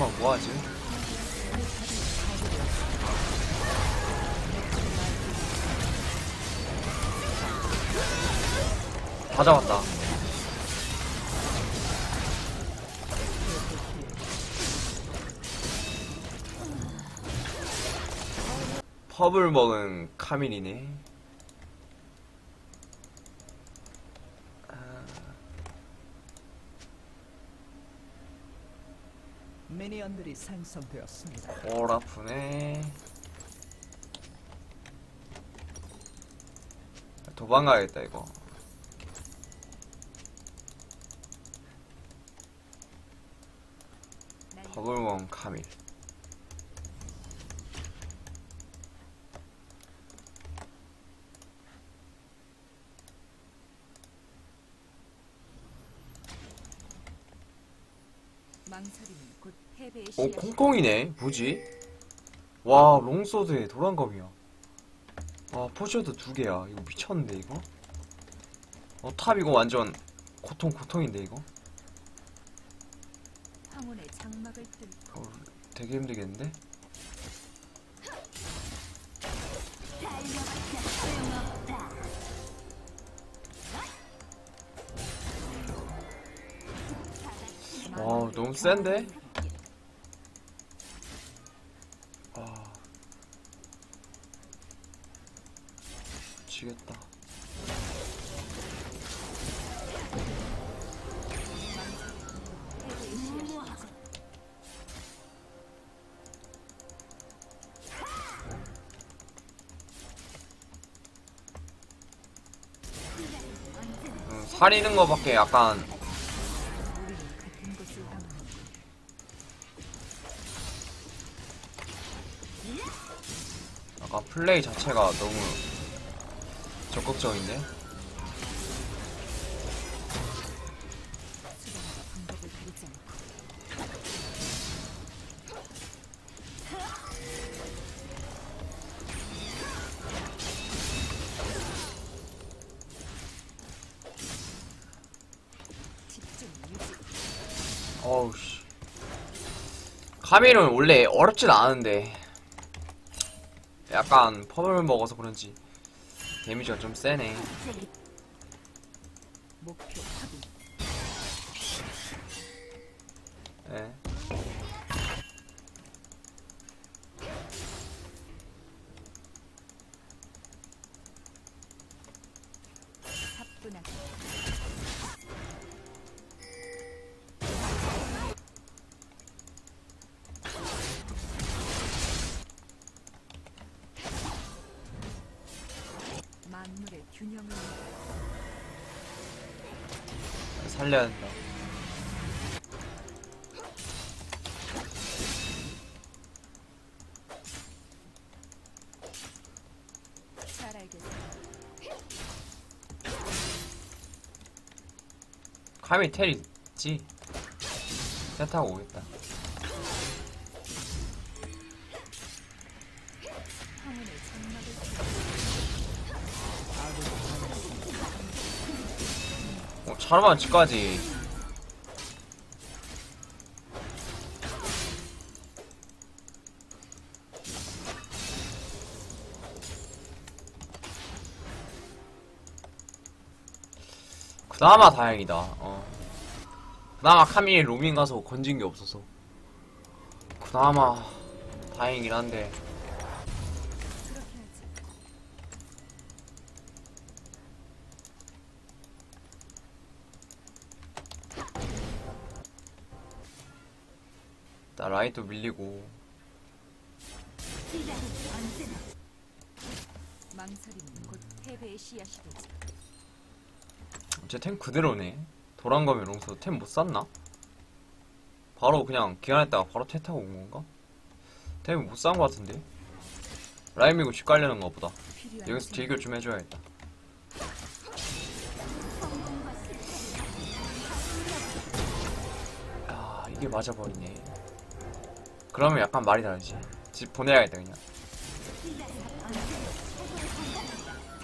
탱크만 뭐하지? 다 잡았다. 펍을 먹은 카밀이네. 미니언들이 생성되었습니다. 골 아프네. 도망가야겠다 이거. 버블몬 카밀. 망설이 씨앗이 콩콩이네. 뭐지? 와 롱소드에 도란검이야. 와 포셔도 두 개야. 이거 미쳤는데 이거? 어 탑 이거 완전 고통 고통인데 이거? 어, 되게 힘들겠는데? 와 너무 센데? 아 씨앗이 음, 살리는 거밖에 약간 플레이 자체가 너무 적극적인데? 수단과 방법을 가리지 않고 집중 유지 어우 씨 카밀은 원래 어렵진 않은데 약간 펌을 먹어서 그런지 데미지가 좀 세네 균형을 살려야 된다 잘 알겠어. 카밀 텔 있지? 세타고 오겠다 어, 차르만 집까지. 그나마 다행이다. 어. 그나마 카밀 로밍 가서 건진 게 없어서. 그나마 다행이긴 한데 그렇게 하지. 나 라이트 밀리고 되지. 쟤템 그대로네 도란검에 롱서 템 못 샀나? 바로 그냥 기한했다가 바로 퇴 타고 온 건가? 템 못 산 거 같은데 라임 밀고 집 가려는 거 보다 여기서. 딜교 좀 해줘야겠다 야 이게 맞아버리네 그러면 약간 말이 다르지. 집 보내야겠다 그냥.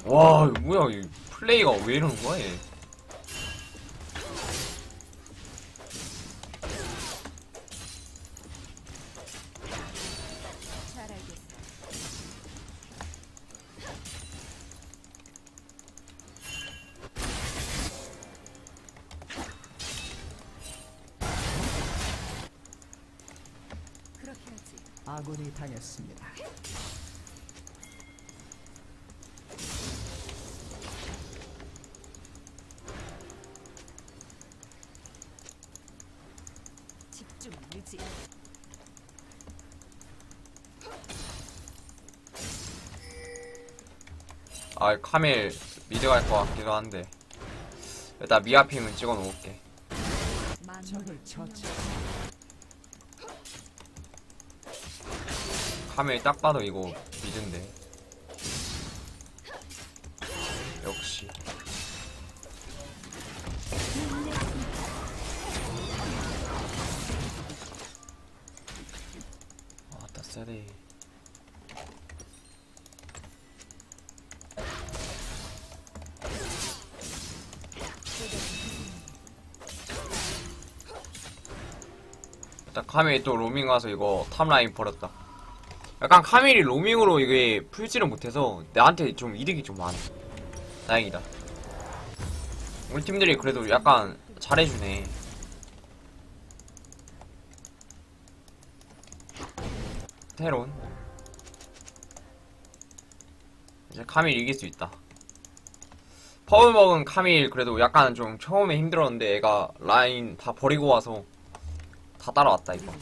와 이거 뭐야 이 플레이가 왜 이러는 거야 얘 당했습니다. 집중 유지. 아 카밀 미드 갈 것 같기도 한데 일단 미아핑은 찍어 놓을게 적을 처치. 카밀 딱 봐도 이거 미드인데. 역시. 아따 세리 일단 카밀이 또 로밍 와서 이거 탑라인 버렸다 약간 카밀이 로밍으로 이게 풀지를 못해서 나한테 좀 이득이 좀 많아. 다행이다. 우리 팀들이 그래도 약간 잘해주네. 테론. 이제 카밀 이길 수 있다. 퍼블 먹은 카밀 그래도 약간 좀 처음에 힘들었는데 애가 라인 다 버리고 와서 다 따라왔다 이거.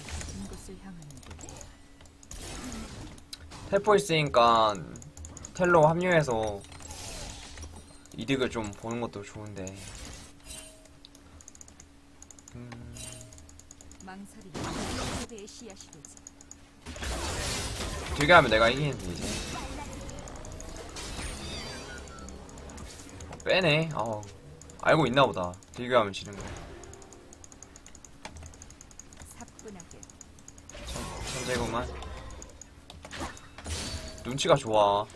텔포 있으니까 텔로 합류해서 이득을 좀 보는 것도 좋은데. 음. 길게 하면 내가 이기는데 이제 어, 빼네. 아우 알고 있나 보다. 길게 하면 지는 거. 천재구만 눈치가 좋아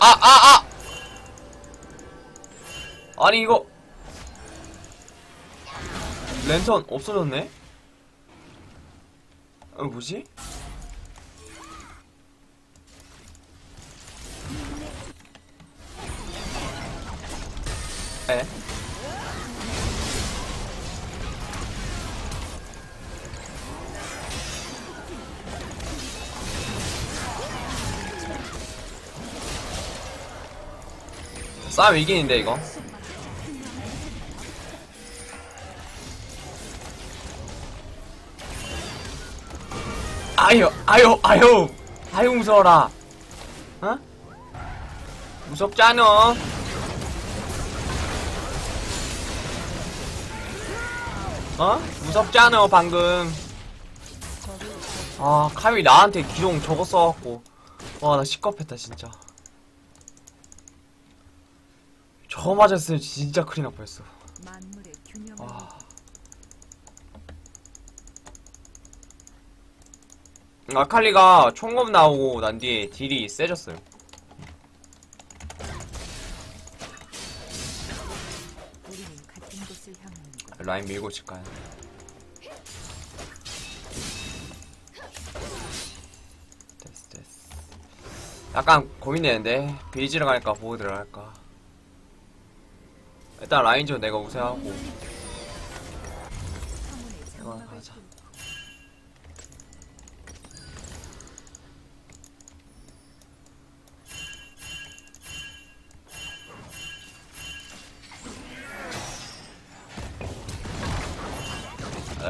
아, 아, 아! 아니, 이거. 랜턴 없어졌네? 어, 뭐지? 에? 싸움 이기는데, 이거? 아유, 아유, 아유, 아유, 무서워라. 어? 무섭잖아. 어? 무섭잖아, 방금. 아, 카미 나한테 기동 저거 써갖고. 와, 나 시겁했다, 진짜. 저거 맞았으면 진짜 큰일 날 뻔했어. 만물의 균형을 아. 아칼리가 총검 나오고 난 뒤에 딜이 세졌어요. 라인 밀고 칠까요? 됐어, 됐어. 약간 고민되는데 베이지를 갈까 보호드를 할까. 일단 라인전 내가 우세하고 장막을 하자.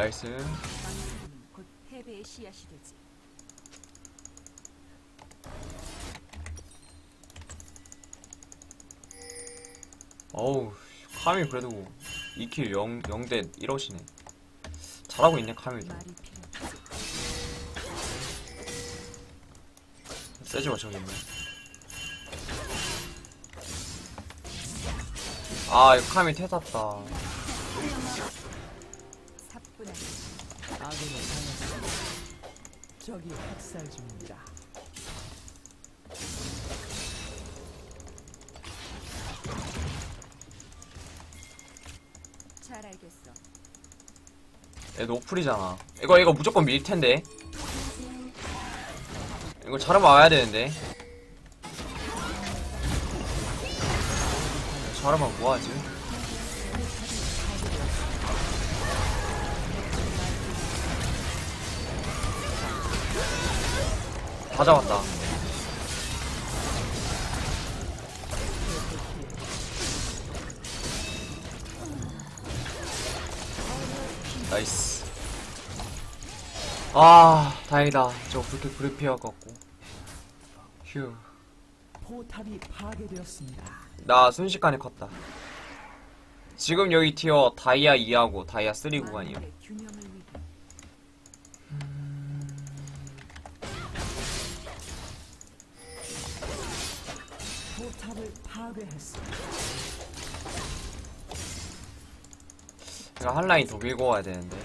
나이스. 어우 카미 그래도 2킬 0, 0대 1호시네. 잘하고 있네 없지. 세지 마 저기 있네. 아 이거 카미 태탔다. 아군이 당했습니다. 적이 학살 중입니다. 잘 알겠어. 얘 노플이잖아. 이거 이거 무조건 밀 텐데. 이거 잘하면 와야 되는데. 잘하면 뭐하지? 다 잡았다. 나이스. 아, 다행이다. 저 그렇게 브리피어갖고. 휴. 포탑이 파괴되었습니다. 나 순식간에 컸다. 지금 여기 티어 다이아 2하고 다이아 3 구간이요. 탑을 파괴했습니다. 제가 한 라인 더 밀고 와야 되는데.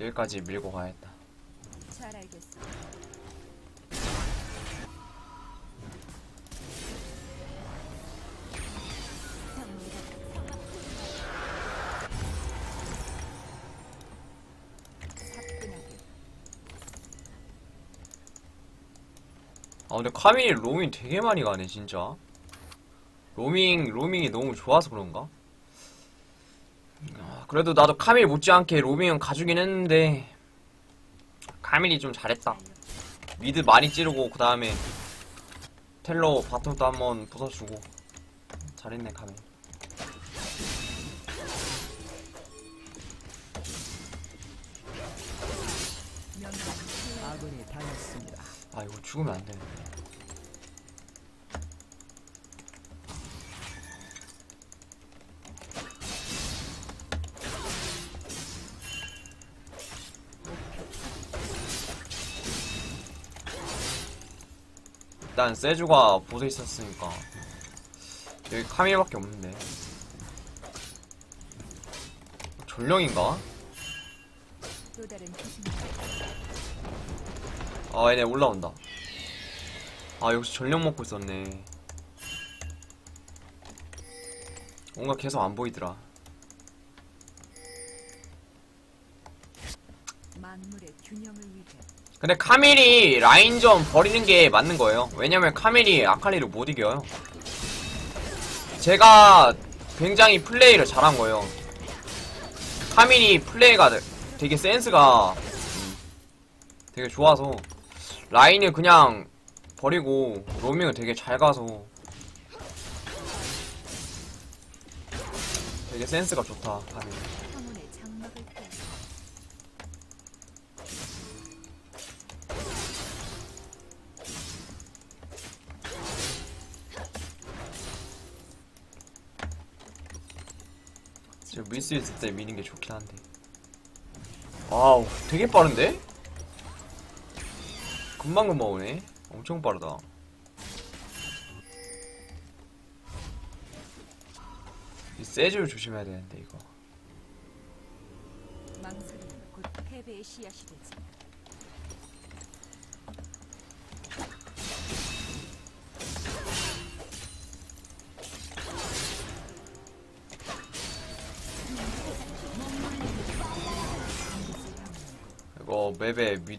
여기까지 밀고 가야겠다. 잘. 사뿐 근데 카민이 로밍 되게 많이 가네 진짜. 로밍 로밍이 너무 좋아서 그런가? 아, 그래도 나도 카밀 못지않게 로밍은 가주긴 했는데 카밀이 좀 잘했다. 미드 많이 찌르고 그 다음에 텔로 바텀도 한번 부숴주고 잘했네 카밀. 아군이 당했습니다. 아 이거 죽으면 안 되는데. 일단 세주가 보세 있었으니까 여기 카밀밖에 없는데 전령인가? 아 얘네 올라온다. 아 역시 전력 먹고 있었네. 뭔가 계속 안 보이더라. 근데 카밀이 라인전 버리는 게 맞는 거예요. 왜냐면 카밀이 아칼리를 못 이겨요. 제가 굉장히 플레이를 잘한 거예요. 카밀이 플레이가 되게 센스가 음, 되게 좋아서 라인을 그냥 버리고 로밍을 되게 잘 가서 되게 센스가 좋다 깨 지금 밀 수 있을 때 미는 게 좋긴 한데. 와우, 되게 빠른데? 금방금방 오네. 엄청 빠르다. 이 세주를 조심해야 되는데, 이거. 망설이는 곧 패배의 씨앗이 되지.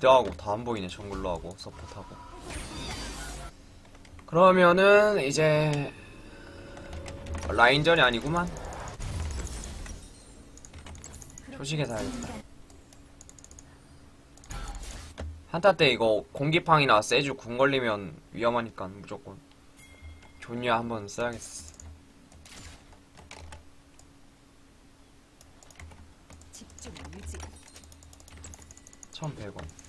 미드하고 다 안 보이네, 정글로 하고, 서포트하고. 그러면은, 이제, 라인전이 아니구만. 조식에 사야겠다. 한타 때 이거 공기팡이나 세주 궁 걸리면 위험하니까 무조건 존야 한번 써야겠어. 집중 유지. 1100원.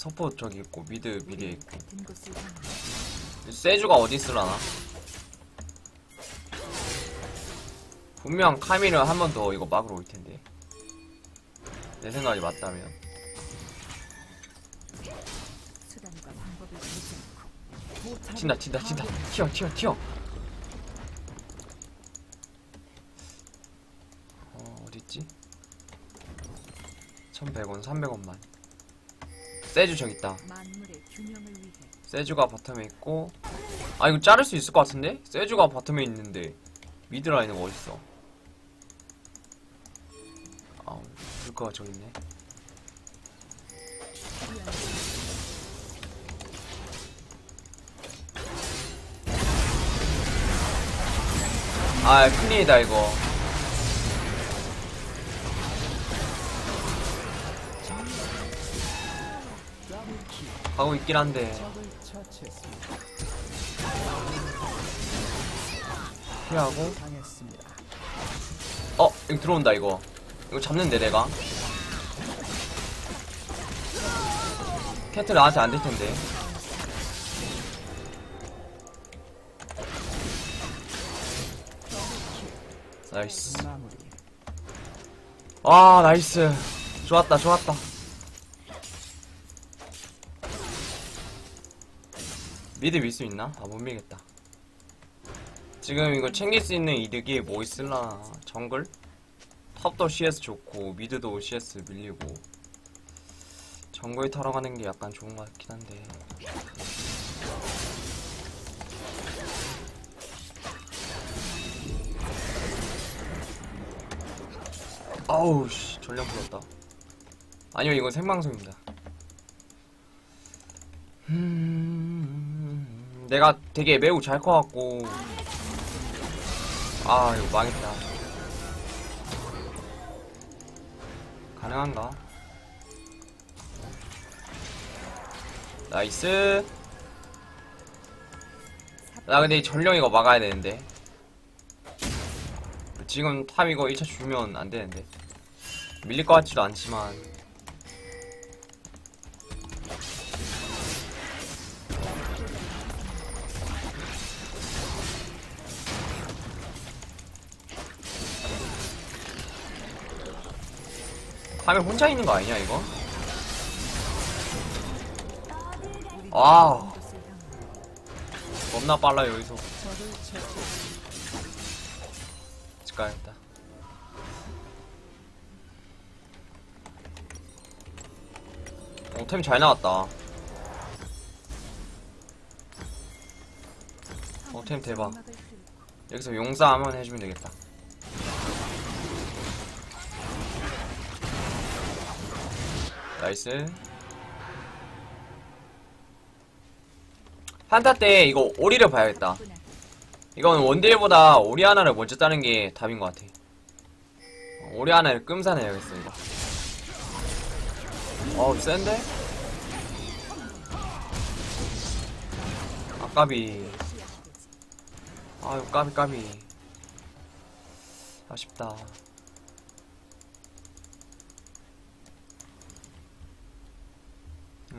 서포 저기 있고 미드 우리는 있고 세주가 어디 있으려나? 분명 카밀은 한번 더 이거 막으러 올 텐데. 내 생각이 맞다면. 친다 친다 친다 튀어 튀어 튀어 어 어딨지? 1100원 300원만 세주 저기 있다. 세주가 바텀에 있고 아 이거 자를 수 있을 것 같은데? 세주가 바텀에 있는데. 미드 라인은 어딨어? 아우 불가가 저기 있네. 아 큰일이다 이거 가고 있긴 한데. 피하고. 어 이거 들어온다 이거 이거 잡는데 내가 캐틀 나한테 안 될 텐데 나이스. 아 나이스 좋았다 좋았다 미드 밀 수 있나? 아 못 밀겠다. 지금 이거 챙길 수 있는 이득이 뭐 있을라나 정글? 탑도 CS 좋고 미드도 CS 밀리고. 정글 타러 가는 게 약간 좋은 것 같긴 한데. 아우 씨 전력 불었다. 아니요 이건 생방송입니다. 음, 내가 되게 매우 잘 커갖고. 아 이거 망했다. 가능한가? 나이스. 나 근데 이 전령 이거 막아야 되는데. 지금 탑 이거 1차 주면 안 되는데. 밀릴 것 같지도 않지만 탑에 혼자 있는 거 아니냐 이거? 와우. 겁나 빨라 여기서. 집 가야겠다 어, 템 잘 나왔다. 어, 템 대박. 여기서 용사 한번 해주면 되겠다. 나이스. 한타 때 이거 오리를 봐야겠다. 뿐 이건 원딜보다 오리 하나를 먼저 따는 게 답인 것 같아. 어, 오리 하나를 끔사내야겠어, 이거. 어우, 센데? 아 까비. 시야시되지 아유, 까비, 까비. 아쉽다.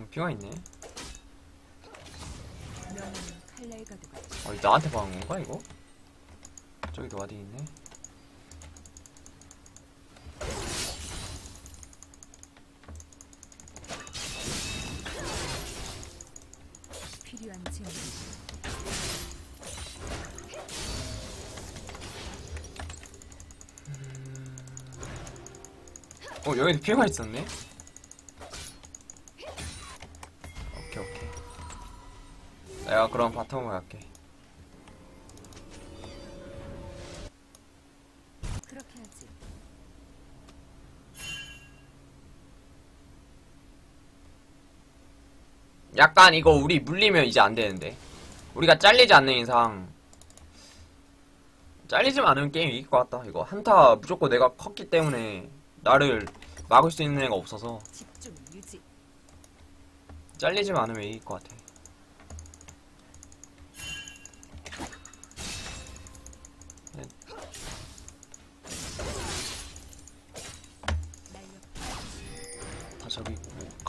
음, 피가 있네. 어, 나한테 박은 건가, 이거? 저기도 와디 있네. 필요한 어, 여기도 피가 있었네? 내가 그럼 바텀을 갈게. 약간 이거 우리 물리면 이제 안 되는데. 우리가 잘리지 않는 이상. 잘리지 않으면 게임 이길 것 같다. 이거 한타 무조건 내가 컸기 때문에 나를 막을 수 있는 애가 없어서 잘리지만 않으면 이길 것 같아.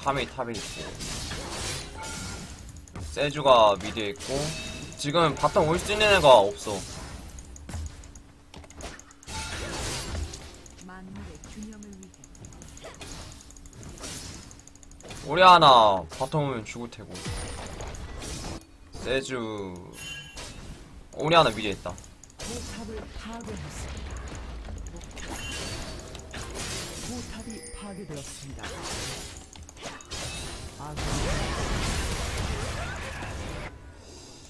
카메이 탑에 있고. 세주가 미드에 있고. 지금 바텀 올 수 있는 애가 없어. 우리 하나 바텀 오면 죽을 테고. 세주. 우리 하나 위에 있다. 포탑이 파괴되었습니다.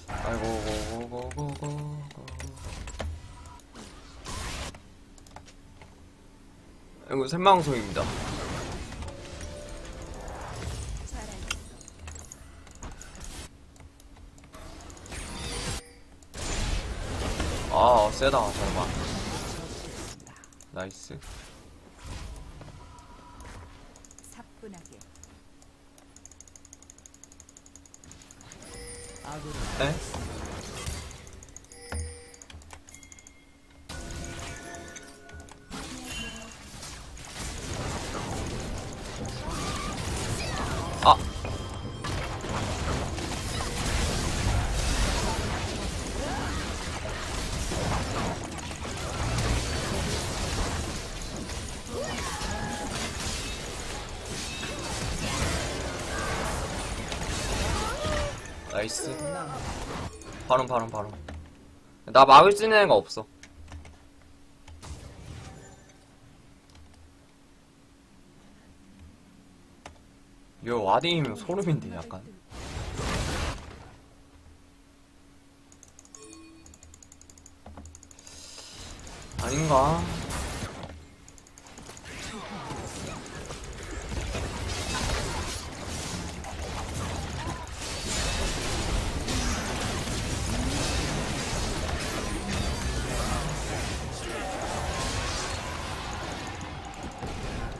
아이고 고고고고고 이거 알겠어. 아 세다 처치했습니다. 나이스 나이스. 바로 바로 바로 나 막을 수 있는 애가 없어. 이거 와딩이면 소름인데 약간. 아닌가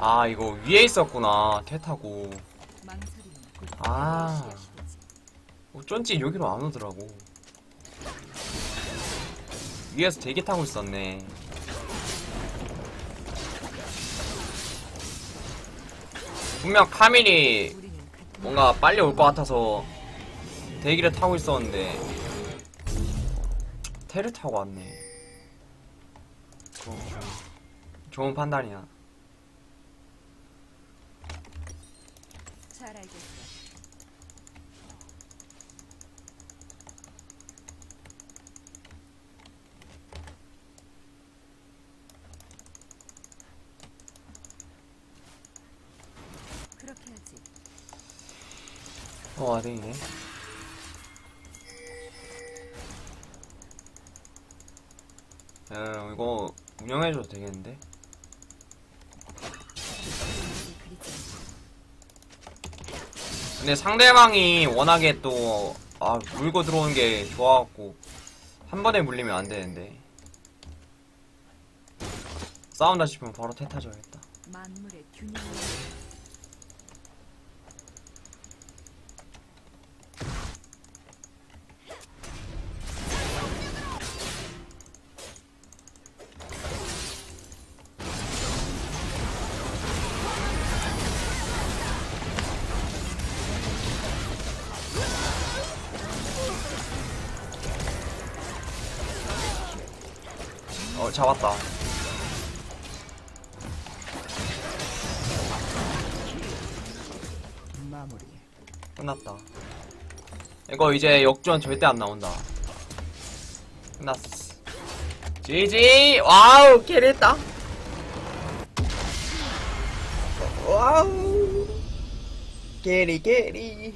아 이거 위에 있었구나 태 타고 망설이는 곧 아. 시작이지. 어쩐지 여기로 안 오더라고. 위에서 대기 타고 있었네. 분명 카밀이 뭔가 빨리 올 것 같아서 대기를 타고 있었는데 태를 타고 왔네. 좋은 판단이야. 잘 알겠어. 그렇게 하지. 어, 아등이네. 에, 이거 운영해줘도 되겠는데? 근데 상대방이 워낙에 또, 아, 물고 들어오는 게 좋아갖고, 한 번에 물리면 안 되는데. 싸운다 싶으면 바로 태타줘야겠다. 만물의 균형 잡았다. 끝났다. 이거 이제 역전 절대 안 나온다. 끝났어. GG! 와우! 캐리했다! 와우! 캐리, 캐리.